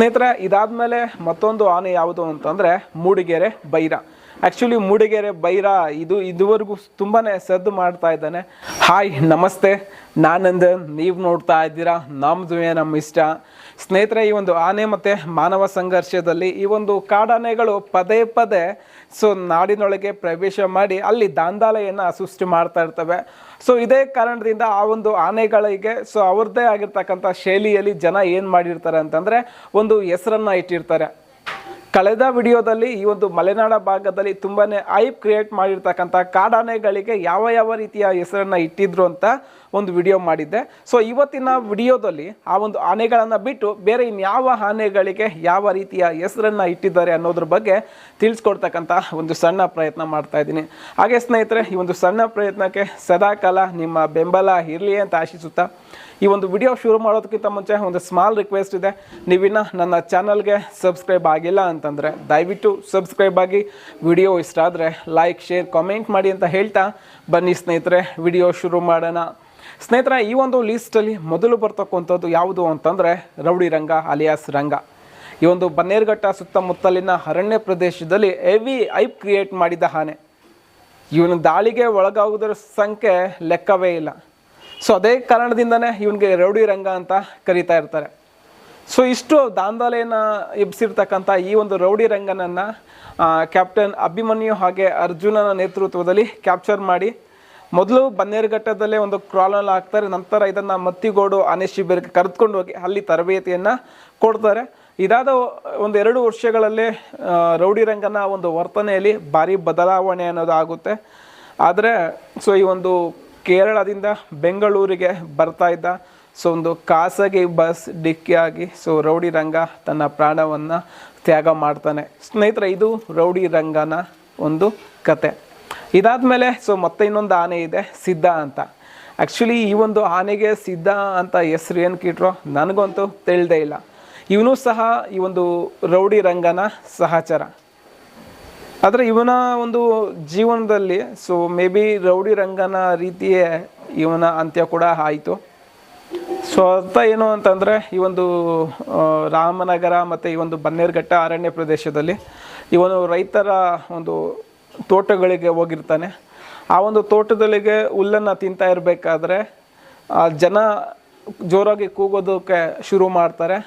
ಸ್ನೇಹಿತರೆ, ಇದಾದ್ಮೇಲೆ ಮತ್ತೊಂದು ಆನೆ ಯಾವುದು ಅಂತಂದರೆ ಮೂಡಿಗೆರೆ ಬೈರ. ಆ್ಯಕ್ಚುಲಿ ಮೂಡಿಗೆರೆ ಬೈರ ಇದು ಇದುವರೆಗೂ ತುಂಬಾ ಸದ್ದು ಮಾಡ್ತಾ ಇದ್ದಾನೆ. ಹಾಯ್ ನಮಸ್ತೆ. ನಾನಂದನ್ ನೀವು ನೋಡ್ತಾ ಇದ್ದೀರಾ? ನಮ್ದುವೆ ನಮ್ಮ ಇಷ್ಟ? ಸ್ನೇಹಿತರೆ, ಈ ಒಂದು ಆನೆ ಮತ್ತು ಮಾನವ ಸಂಘರ್ಷದಲ್ಲಿ ಈ ಒಂದು ಕಾಡಾನೆಗಳು ಪದೇ ಪದೇ ಸೊ ನಾಡಿನೊಳಗೆ ಪ್ರವೇಶ ಮಾಡಿ ಅಲ್ಲಿ ದಾಂಧಾಲೆಯನ್ನು ಸೃಷ್ಟಿ ಮಾಡ್ತಾ ಇರ್ತವೆ. ಸೊ ಇದೇ ಕಾರಣದಿಂದ ಆ ಒಂದು ಆನೆಗಳಿಗೆ ಸೊ ಅವ್ರದ್ದೇ ಆಗಿರ್ತಕ್ಕಂಥ ಶೈಲಿಯಲ್ಲಿ ಜನ ಏನು ಮಾಡಿರ್ತಾರೆ ಅಂತಂದರೆ, ಒಂದು ಹೆಸರನ್ನು ಇಟ್ಟಿರ್ತಾರೆ. ಕಳೆದ ವಿಡಿಯೋದಲ್ಲಿ ಈ ಒಂದು ಮಲೆನಾಡ ಭಾಗದಲ್ಲಿ ತುಂಬಾ ಐಪ್ ಕ್ರಿಯೇಟ್ ಮಾಡಿರ್ತಕ್ಕಂಥ ಕಾಡಾನೆಗಳಿಗೆ ಯಾವ ಯಾವ ರೀತಿಯ ಹೆಸರನ್ನು ಇಟ್ಟಿದ್ರು ಅಂತ ಒಂದು ವಿಡಿಯೋ ಮಾಡಿದ್ದೆ. ಸೊ ಇವತ್ತಿನ ವಿಡಿಯೋದಲ್ಲಿ ಆ ಒಂದು ಆನೆಗಳನ್ನು ಬಿಟ್ಟು ಬೇರೆ ಇನ್ಯಾವ ಆನೆಗಳಿಗೆ ಯಾವ ರೀತಿಯ ಹೆಸರನ್ನು ಇಟ್ಟಿದ್ದಾರೆ ಅನ್ನೋದ್ರ ಬಗ್ಗೆ ತಿಳಿಸ್ಕೊಡ್ತಕ್ಕಂಥ ಒಂದು ಸಣ್ಣ ಪ್ರಯತ್ನ ಮಾಡ್ತಾ ಇದ್ದೀನಿ. ಹಾಗೆ ಸ್ನೇಹಿತರೆ, ಈ ಒಂದು ಸಣ್ಣ ಪ್ರಯತ್ನಕ್ಕೆ ಸದಾಕಾಲ ನಿಮ್ಮ ಬೆಂಬಲ ಇರಲಿ ಅಂತ ಆಶಿಸುತ್ತಾ ಈ ಒಂದು ವಿಡಿಯೋ ಶುರು ಮಾಡೋದಕ್ಕಿಂತ ಮುಂಚೆ ಒಂದು ಸ್ಮಾಲ್ ರಿಕ್ವೆಸ್ಟ್ ಇದೆ. ನೀವಿನ್ನ ನನ್ನ ಚಾನಲ್ಗೆ ಸಬ್ಸ್ಕ್ರೈಬ್ ಆಗಿಲ್ಲ ಅಂತಂದರೆ ದಯವಿಟ್ಟು ಸಬ್ಸ್ಕ್ರೈಬ್ ಆಗಿ. ವಿಡಿಯೋ ಇಷ್ಟ ಆದರೆ ಲೈಕ್ ಶೇರ್ ಕಾಮೆಂಟ್ ಮಾಡಿ ಅಂತ ಹೇಳ್ತಾ ಬನ್ನಿ ಸ್ನೇಹಿತರೆ, ವಿಡಿಯೋ ಶುರು ಮಾಡೋಣ. ಸ್ನೇಹಿತರೆ, ಈ ಒಂದು ಲೀಸ್ಟಲ್ಲಿ ಮೊದಲು ಬರ್ತಕ್ಕಂಥದ್ದು ಯಾವುದು ಅಂತಂದರೆ ರೌಡಿ ರಂಗ ಅಲಿಯಾಸ್ ರಂಗ. ಈ ಒಂದು ಬನ್ನೇರುಘಟ್ಟ ಸುತ್ತಮುತ್ತಲಿನ ಅರಣ್ಯ ಪ್ರದೇಶದಲ್ಲಿ ಹೆವಿ ಐಪ್ ಕ್ರಿಯೇಟ್ ಮಾಡಿದ ಆನೆ. ಇವನು ದಾಳಿಗೆ ಒಳಗಾಗುವುದರ ಸಂಖ್ಯೆ ಲೆಕ್ಕವೇ ಇಲ್ಲ. ಸೊ ಅದೇ ಕಾರಣದಿಂದನೇ ಇವನಿಗೆ ರೌಡಿ ರಂಗ ಅಂತ ಕರೀತಾ ಇರ್ತಾರೆ. ಸೊ ಇಷ್ಟು ದಾಂಧಲೆಯನ್ನು ಎಬ್ಸಿರ್ತಕ್ಕಂಥ ಈ ಒಂದು ರೌಡಿ ರಂಗನನ್ನು ಕ್ಯಾಪ್ಟನ್ ಅಭಿಮನ್ಯು ಹಾಗೆ ಅರ್ಜುನನ ನೇತೃತ್ವದಲ್ಲಿ ಕ್ಯಾಪ್ಚರ್ ಮಾಡಿ ಮೊದಲು ಬನ್ನೇರುಘಟ್ಟದಲ್ಲೇ ಒಂದು ಕ್ರಾಲಲ್ಲಿ ಹಾಕ್ತಾರೆ, ನಂತರ ಇದನ್ನು ಮತ್ತಿಗೋಡು ಆನೆ ಶಿಬಿರಕ್ಕೆ ಕರೆದುಕೊಂಡು ಹೋಗಿ ಅಲ್ಲಿ ತರಬೇತಿಯನ್ನು ಕೊಡ್ತಾರೆ. ಇದಾದ ಒಂದು ಎರಡು ವರ್ಷಗಳಲ್ಲೇ ರೌಡಿ ರಂಗನ ಒಂದು ವರ್ತನೆಯಲ್ಲಿ ಭಾರಿ ಬದಲಾವಣೆ ಅನ್ನೋದು ಆಗುತ್ತೆ ಆದರೆ, ಸೊ ಈ ಒಂದು ಕೇರಳದಿಂದ ಬೆಂಗಳೂರಿಗೆ ಬರ್ತಾ ಇದ್ದ ಸೊ ಒಂದು ಖಾಸಗಿ ಬಸ್ ಡಿಕ್ಕಿಯಾಗಿ ಸೊ ರೌಡಿ ರಂಗ ತನ್ನ ಪ್ರಾಣವನ್ನು ತ್ಯಾಗ ಮಾಡ್ತಾನೆ. ಸ್ನೇಹಿತರೆ, ಇದು ರೌಡಿ ರಂಗನ ಒಂದು ಕತೆ. ಇದಾದ್ಮೇಲೆ ಸೊ ಮತ್ತೆ ಇನ್ನೊಂದು ಆನೆ ಇದೆ, ಸಿದ್ಧ ಅಂತ. ಆ್ಯಕ್ಚುಲಿ ಈ ಒಂದು ಆನೆಗೆ ಸಿದ್ಧ ಅಂತ ಹೆಸ್ರು ಏನು ಕಿಟ್ರೋ ನನಗಂತೂ ತಿಳಿದೇ ಇಲ್ಲ. ಇವನು ಸಹ ಈ ಒಂದು ರೌಡಿ ರಂಗನ ಸಹಚರ. ಆದರೆ ಇವನ ಒಂದು ಜೀವನದಲ್ಲಿ ಸೊ ಮೇ ಬಿ ರೌಡಿ ರಂಗನ ರೀತಿಯೇ ಇವನ ಅಂತ್ಯ ಕೂಡ ಆಯಿತು. ಸೊ ಅರ್ಥ ಏನು ಅಂತಂದರೆ, ಈ ಒಂದು ರಾಮನಗರ ಮತ್ತು ಈ ಒಂದು ಬನ್ನೇರುಘಟ್ಟ ಅರಣ್ಯ ಪ್ರದೇಶದಲ್ಲಿ ಇವನು ರೈತರ ಒಂದು ತೋಟಗಳಿಗೆ ಹೋಗಿರ್ತಾನೆ. ಆ ಒಂದು ತೋಟದಲ್ಲಿಗೆ ಹುಲ್ಲನ್ನು ತಿಂತಾ ಇರಬೇಕಾದ್ರೆ ಜನ ಜೋರಾಗಿ ಕೂಗೋದಕ್ಕೆ ಶುರು ಮಾಡ್ತಾರೆ.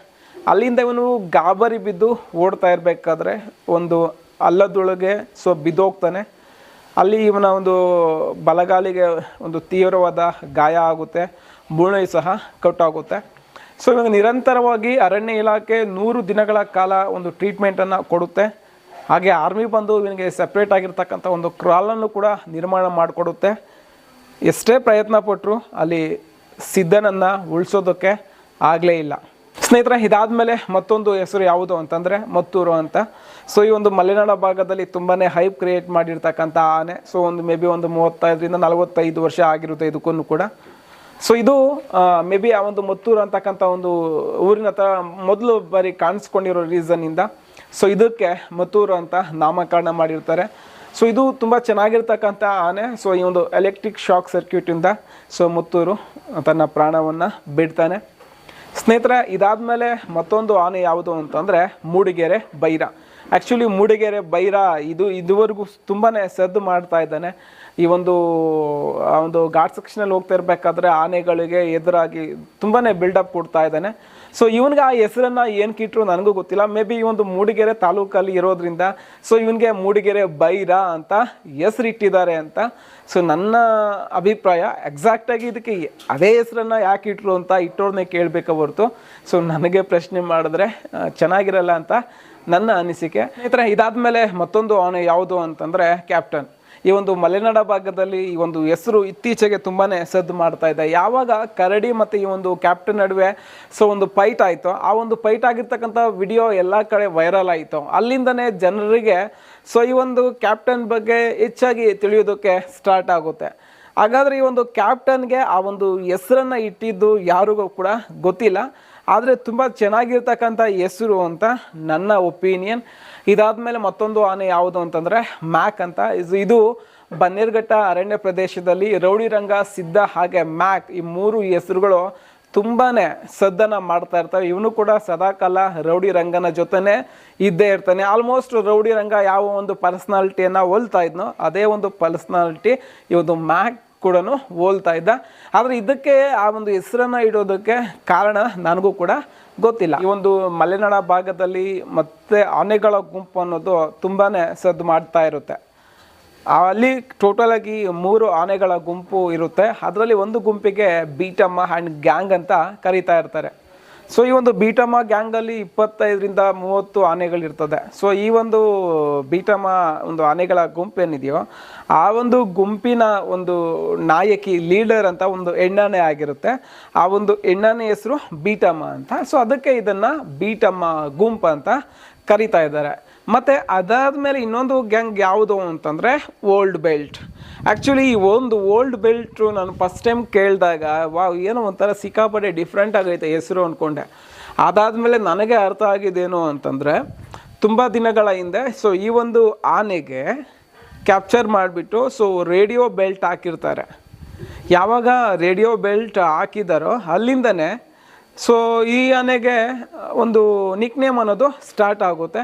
ಅಲ್ಲಿಂದ ಇವನು ಗಾಬರಿ ಬಿದ್ದು ಓಡ್ತಾ ಇರಬೇಕಾದ್ರೆ ಒಂದು ಹಳ್ಳದೊಳಗೆ ಸೊ ಬಿದ್ದೋಗ್ತಾನೆ. ಅಲ್ಲಿ ಇವನ ಒಂದು ಬಲಗಾಲಿಗೆ ಒಂದು ತೀವ್ರವಾದ ಗಾಯ ಆಗುತ್ತೆ ಮೂಳೆ ಸಹ ಕಟ್ಟಾಗುತ್ತೆ ಸೊ ಇವಾಗ ನಿರಂತರವಾಗಿ ಅರಣ್ಯ ಇಲಾಖೆ ನೂರು ದಿನಗಳ ಕಾಲ ಒಂದು ಟ್ರೀಟ್ಮೆಂಟನ್ನು ಕೊಡುತ್ತೆ. ಹಾಗೆ ಆರ್ಮಿ ಬಂದು ಇವನಿಗೆ ಸಪ್ರೇಟ್ ಆಗಿರ್ತಕ್ಕಂಥ ಒಂದು ಕ್ರಾಲನ್ನು ಕೂಡ ನಿರ್ಮಾಣ ಮಾಡಿಕೊಡುತ್ತೆ. ಎಷ್ಟೇ ಪ್ರಯತ್ನ ಪಟ್ಟರು ಅಲ್ಲಿ ಸಿದ್ಧನನ್ನು ಉಳಿಸೋದಕ್ಕೆ ಆಗಲೇ ಇಲ್ಲ. ಸ್ನೇಹಿತರೆ, ಇದಾದಮೇಲೆ ಮತ್ತೊಂದು ಹೆಸರು ಯಾವುದು ಅಂತಂದರೆ ಮತ್ತೂರು ಅಂತ. ಸೊ ಈ ಒಂದು ಮಲೆನಾಡ ಭಾಗದಲ್ಲಿ ತುಂಬಾ ಹೈಪ್ ಕ್ರಿಯೇಟ್ ಮಾಡಿರ್ತಕ್ಕಂಥ ಆನೆ. ಸೊ ಒಂದು ಮೇ ಬಿ ಒಂದು ಮೂವತ್ತೈದರಿಂದ ನಲವತ್ತೈದು ವರ್ಷ ಆಗಿರುತ್ತೆ ಇದಕ್ಕೂ ಕೂಡ. ಸೊ ಇದು ಮೇ ಬಿ ಆ ಒಂದು ಮತ್ತೂರು ಅಂತಕ್ಕಂಥ ಒಂದು ಊರಿನ ಹತ್ರ ಮೊದಲು ಬಾರಿ ಕಾಣಿಸ್ಕೊಂಡಿರೋ ರೀಸನ್ನಿಂದ ಸೊ ಇದಕ್ಕೆ ಮತ್ತೂರು ಅಂತ ನಾಮಕರಣ ಮಾಡಿರ್ತಾರೆ. ಸೊ ಇದು ತುಂಬ ಚೆನ್ನಾಗಿರ್ತಕ್ಕಂಥ ಆನೆ. ಸೊ ಈ ಒಂದು ಎಲೆಕ್ಟ್ರಿಕ್ ಶಾಕ್ ಸರ್ಕ್ಯೂಟಿಂದ ಸೊ ಮುತ್ತೂರು ತನ್ನ ಪ್ರಾಣವನ್ನು ಬಿಡ್ತಾನೆ. ಸ್ನೇಹಿತರೆ ಇದಾದ್ಮೇಲೆ ಮತ್ತೊಂದು ಆನೆ ಯಾವುದು ಅಂತಂದರೆ ಮೂಡಿಗೆರೆ ಬೈರ. ಆ್ಯಕ್ಚುಲಿ ಮೂಡಿಗೆರೆ ಬೈರ ಇದು ಇದುವರೆಗೂ ತುಂಬಾ ಸದ್ದು ಮಾಡ್ತಾ ಇದ್ದಾನೆ. ಈ ಒಂದು, ಆ ಒಂದು ಘಾಟ್ ಸೆಕ್ಷನಲ್ಲಿ ಹೋಗ್ತಾ ಇರಬೇಕಾದ್ರೆ ಆನೆಗಳಿಗೆ ಎದುರಾಗಿ ತುಂಬಾ ಬಿಲ್ಡಪ್ ಕೊಡ್ತಾ ಇದ್ದಾನೆ. ಸೊ ಇವನಿಗೆ ಆ ಹೆಸರನ್ನು ಏನು ಕಿಟ್ಟರು ನನಗೂ ಗೊತ್ತಿಲ್ಲ. ಮೇ ಬಿ ಈ ಒಂದು ಮೂಡಿಗೆರೆ ತಾಲೂಕಲ್ಲಿ ಇರೋದ್ರಿಂದ ಸೊ ಇವನಿಗೆ ಮೂಡಿಗೆರೆ ಬೈರ ಅಂತ ಹೆಸರಿಟ್ಟಿದ್ದಾರೆ ಅಂತ. ಸೊ ನನ್ನ ಅಭಿಪ್ರಾಯ ಎಕ್ಸಾಕ್ಟಾಗಿ ಇದಕ್ಕೆ ಅದೇ ಹೆಸರನ್ನು ಯಾಕೆ ಇಟ್ಟರು ಅಂತ ಇಟ್ಟೋರ್ನೇ ಕೇಳಬೇಕ ಹೊರತು. ಸೊ ನನಗೆ ಪ್ರಶ್ನೆ ಮಾಡಿದ್ರೆ ಚೆನ್ನಾಗಿರಲ್ಲ ಅಂತ. ನನ್ನ ಅನಿಸಿಕೆ, ಸ್ನೇಹಿತರೆ, ಇದಾದ್ಮೇಲೆ ಮತ್ತೊಂದು ಆನೆ ಯಾವುದು ಅಂತಂದರೆ ಕ್ಯಾಪ್ಟನ್. ಈ ಒಂದು ಮಲೆನಾಡ ಭಾಗದಲ್ಲಿ ಈ ಒಂದು ಹೆಸರು ಇತ್ತೀಚೆಗೆ ತುಂಬಾ ಸದ್ದು ಮಾಡ್ತಾ ಇದೆ. ಯಾವಾಗ ಕರಡಿ ಮತ್ತು ಈ ಒಂದು ಕ್ಯಾಪ್ಟನ್ ನಡುವೆ ಸೊ ಒಂದು ಫೈಟ್ ಆಯಿತು, ಆ ಒಂದು ಫೈಟ್ ಆಗಿರ್ತಕ್ಕಂಥ ವಿಡಿಯೋ ಎಲ್ಲ ಕಡೆ ವೈರಲ್ ಆಯಿತು, ಅಲ್ಲಿಂದನೇ ಜನರಿಗೆ ಸೊ ಈ ಒಂದು ಕ್ಯಾಪ್ಟನ್ ಬಗ್ಗೆ ಹೆಚ್ಚಾಗಿ ತಿಳಿಯೋದಕ್ಕೆ ಸ್ಟಾರ್ಟ್ ಆಗುತ್ತೆ. ಹಾಗಾದರೆ ಈ ಒಂದು ಕ್ಯಾಪ್ಟನ್ಗೆ ಆ ಒಂದು ಹೆಸರನ್ನು ಇಟ್ಟಿದ್ದು ಯಾರಿಗೂ ಕೂಡ ಗೊತ್ತಿಲ್ಲ. ಆದರೆ ತುಂಬ ಚೆನ್ನಾಗಿರ್ತಕ್ಕಂಥ ಹೆಸರು ಅಂತ ನನ್ನ ಒಪಿನಿಯನ್. ಇದಾದಮೇಲೆ ಮತ್ತೊಂದು ಆನೆ ಯಾವುದು ಅಂತಂದರೆ ಮ್ಯಾಕ್ ಅಂತ. ಇದು- ಬನ್ನೇರ್ಘಟ್ಟ ಅರಣ್ಯ ಪ್ರದೇಶದಲ್ಲಿ ರೌಡಿ ರಂಗ ಸಿದ್ಧ ಹಾಗೆ ಮ್ಯಾಕ್ ಈ ಮೂರು ಹೆಸರುಗಳು ತುಂಬಾ ಸದ್ದನ್ನು ಮಾಡ್ತಾ ಇರ್ತವೆ. ಇವನು ಕೂಡ ಸದಾಕಾಲ ರೌಡಿ ರಂಗನ ಜೊತೆನೇ ಇದ್ದೇ ಇರ್ತಾನೆ. ಆಲ್ಮೋಸ್ಟ್ ರೌಡಿ ರಂಗ ಯಾವ ಒಂದು ಪರ್ಸ್ನಾಲಿಟಿಯನ್ನು ಹೋಲ್ತಾ ಇದ್ನೋ, ಅದೇ ಒಂದು ಪರ್ಸ್ನಾಲಿಟಿ ಒಂದು ಮ್ಯಾಕ್ ಕೂಡ ಹೋಲ್ತಾ ಇದ್ದ. ಆದರೆ ಇದಕ್ಕೆ ಆ ಒಂದು ಹೆಸರನ್ನು ಇಡೋದಕ್ಕೆ ಕಾರಣ ನನಗೂ ಕೂಡ ಗೊತ್ತಿಲ್ಲ. ಈ ಒಂದು ಮಲೆನಾಡ ಭಾಗದಲ್ಲಿ ಮತ್ತೆ ಆನೆಗಳ ಗುಂಪು ಅನ್ನೋದು ತುಂಬಾ ಸದ್ದು ಮಾಡ್ತಾ ಇರುತ್ತೆ. ಅಲ್ಲಿ ಟೋಟಲ್ ಆಗಿ ಮೂರು ಆನೆಗಳ ಗುಂಪು ಇರುತ್ತೆ. ಅದರಲ್ಲಿ ಒಂದು ಗುಂಪಿಗೆ ಬೀಟಮ್ಮ ಆ್ಯಂಡ್ ಗ್ಯಾಂಗ್ ಅಂತ ಕರೀತಾ ಇರ್ತಾರೆ. ಸೊ ಈ ಒಂದು ಬೀಟಮ್ಮ ಗ್ಯಾಂಗಲ್ಲಿ ಇಪ್ಪತ್ತೈದರಿಂದ ಮೂವತ್ತು ಆನೆಗಳಿರ್ತದೆ. ಸೊ ಈ ಒಂದು ಬೀಟಮ್ಮ ಒಂದು ಆನೆಗಳ ಗುಂಪೇನಿದೆಯೋ ಆ ಒಂದು ಗುಂಪಿನ ಒಂದು ನಾಯಕಿ, ಲೀಡರ್ ಅಂತ ಒಂದು ಹೆಣ್ಣಾನೆ ಆಗಿರುತ್ತೆ. ಆ ಒಂದು ಹೆಣ್ಣಾನೆ ಹೆಸರು ಬೀಟಮ್ಮ ಅಂತ. ಸೊ ಅದಕ್ಕೆ ಇದನ್ನು ಬೀಟಮ್ಮ ಗುಂಪು ಅಂತ ಕರೀತಾ ಇದ್ದಾರೆ. ಮತ್ತು ಅದಾದಮೇಲೆ ಇನ್ನೊಂದು ಗ್ಯಾಂಗ್ ಯಾವುದು ಅಂತಂದರೆ ಓಲ್ಡ್ ಬೆಲ್ಟ್ ಆ್ಯಕ್ಚುಲಿ ಈ ಒಂದು ಓಲ್ಡ್ ಬೆಲ್ಟು ನಾನು ಫಸ್ಟ್ ಟೈಮ್ ಕೇಳಿದಾಗ, ವಾವ್, ಏನೋ ಒಂಥರ ಸಿಕ್ಕಾಪಟ್ಟೆ ಡಿಫ್ರೆಂಟ್ ಆಗೈತೆ ಹೆಸರು ಅಂದ್ಕೊಂಡೆ ಅದಾದಮೇಲೆ ನನಗೆ ಅರ್ಥ ಆಗಿದ್ದೇನು ಅಂತಂದರೆ, ತುಂಬ ದಿನಗಳ ಹಿಂದೆ ಸೊ ಈ ಒಂದು ಆನೆಗೆ ಕ್ಯಾಪ್ಚರ್ ಮಾಡಿಬಿಟ್ಟು ಸೊ ರೇಡಿಯೋ ಬೆಲ್ಟ್ ಹಾಕಿರ್ತಾರೆ. ಯಾವಾಗ ರೇಡಿಯೋ ಬೆಲ್ಟ್ ಹಾಕಿದಾರೋ, ಅಲ್ಲಿಂದನೇ ಸೊ ಈ ಆನೆಗೆ ಒಂದು ನಿಕ್ ನೇಮ್ ಅನ್ನೋದು ಸ್ಟಾರ್ಟ್ ಆಗುತ್ತೆ.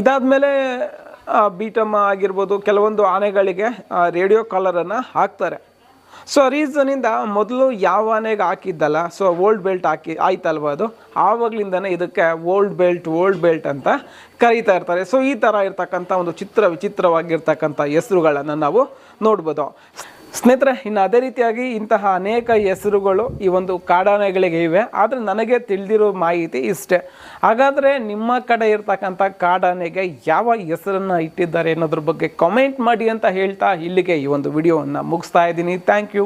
ಇದಾದಮೇಲೆ ಬೀಟಮ್ಮ ಆಗಿರ್ಬೋದು, ಕೆಲವೊಂದು ಆನೆಗಳಿಗೆ ರೇಡಿಯೋ ಕಾಲರನ್ನು ಹಾಕ್ತಾರೆ. ಸೊ ರೀಸನಿಂದ ಮೊದಲು ಯಾವ ಆನೆಗೆ ಹಾಕಿದ್ದಲ್ಲ ಸೊ ಓಲ್ಡ್ ಬೆಲ್ಟ್ ಹಾಕಿ, ಆಯ್ತಲ್ವ ಅದು? ಆವಾಗ್ಲಿಂದನೇ ಇದಕ್ಕೆ ಓಲ್ಡ್ ಬೆಲ್ಟ್ ಓಲ್ಡ್ ಬೆಲ್ಟ್ ಅಂತ ಕರೀತಾ ಇರ್ತಾರೆ. ಸೊ ಈ ಥರ ಇರ್ತಕ್ಕಂಥ ಒಂದು ಚಿತ್ರ ವಿಚಿತ್ರವಾಗಿರ್ತಕ್ಕಂಥ ಹೆಸರುಗಳನ್ನು ನಾವು ನೋಡ್ಬೋದು. ಸ್ನೇಹಿತರೆ, ಇನ್ನು ಅದೇ ರೀತಿಯಾಗಿ ಇಂತಹ ಅನೇಕ ಹೆಸರುಗಳು ಈ ಒಂದು ಕಾಡಾನೆಗಳಿಗೆ ಇವೆ. ಆದರೆ ನನಗೆ ತಿಳಿದಿರೋ ಮಾಹಿತಿ ಇಷ್ಟೇ. ಹಾಗಾದರೆ ನಿಮ್ಮ ಕಡೆ ಇರ್ತಕ್ಕಂಥ ಕಾಡಾನೆಗೆ ಯಾವ ಹೆಸರನ್ನು ಇಟ್ಟಿದ್ದಾರೆ ಅನ್ನೋದ್ರ ಬಗ್ಗೆ ಕಾಮೆಂಟ್ ಮಾಡಿ ಅಂತ ಹೇಳ್ತಾ ಇಲ್ಲಿಗೆ ಈ ಒಂದು ವಿಡಿಯೋವನ್ನು ಮುಗಿಸ್ತಾ ಇದ್ದೀನಿ. Thank you